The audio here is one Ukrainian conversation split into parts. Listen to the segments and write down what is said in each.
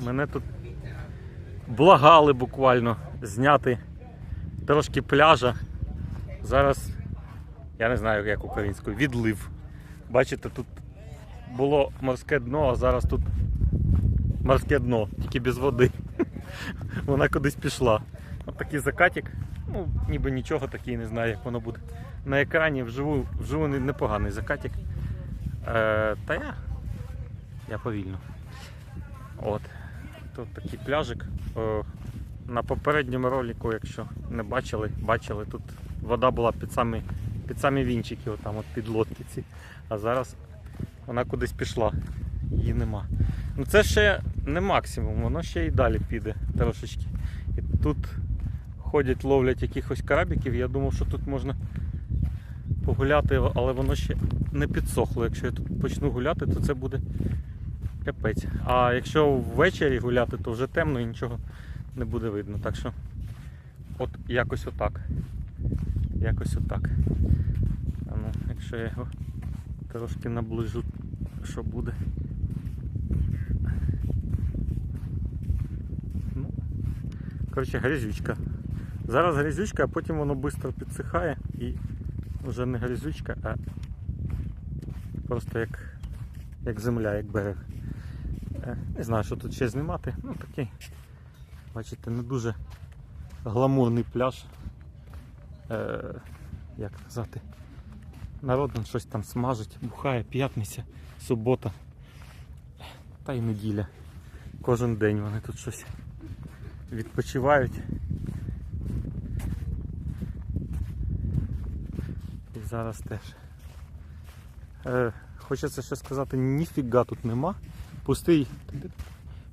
Мене тут благали буквально зняти трошки пляжа. Зараз, я не знаю як українською, відлив. Бачите, тут було морське дно, а зараз тут морське дно, тільки без води. Вона кудись пішла. От такий закатик. Ну, ніби нічого такий, не знаю, як воно буде. На екрані вживу, вживу непоганий закатик. Е, та я, я повільно. От. Тут такий пляжик. На попередньому ролику, якщо не бачили, бачили, тут вода була під самі, під самі вінчики, отам, от під лодки ці. А зараз вона кудись пішла. Її нема. Ну це ще не максимум, воно ще і далі піде трошечки. І тут ходять, ловлять якихось крабиків. Я думав, що тут можна погуляти, але воно ще не підсохло. Якщо я тут почну гуляти, то це буде капець. А якщо ввечері гуляти, то вже темно і нічого не буде видно. Так що от якось отак. Якось отак. А ну, якщо я його трошки наближу, що буде. Ну, коротше, грязючка. Зараз грязючка, а потім воно швидко підсихає і вже не грязючка, а просто як, як земля, як берег. Е, Не знаю, що тут ще знімати. Ну такий, бачите, не дуже гламурний пляж. Е, як казати, народ щось там смажить, бухає, п'ятниця, субота та й неділя. Кожен день вони тут щось відпочивають. І зараз теж. Е, хочеться ще сказати, ніфіга тут нема. Пустий,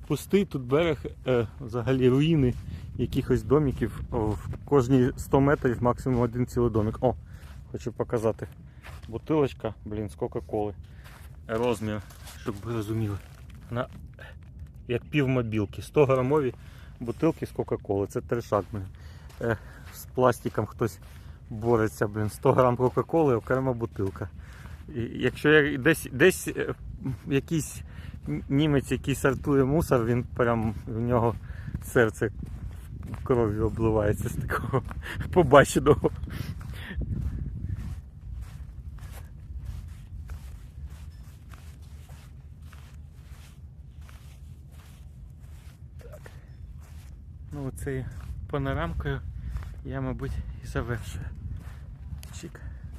пустий тут берег, е, взагалі руїни якихось домиків. В кожні 100 метрів максимум один цілий домик. О, хочу показати. Бутилочка, блін, з Кока-Коли. Розмір, щоб ви розуміли. Вона як пів мобілки. 100 грамові бутилки з Кока-Коли. Це трешак, блін. Е, з пластиком хтось бореться, блін. 100 грам Кока-Коли, окрема бутилка. Якщо я десь, десь е, якийсь німець, який сортує мусор, він прям в нього серце кров'ю обливається з такого побаченого. Ну, оцею панорамкою я, мабуть, і завершую.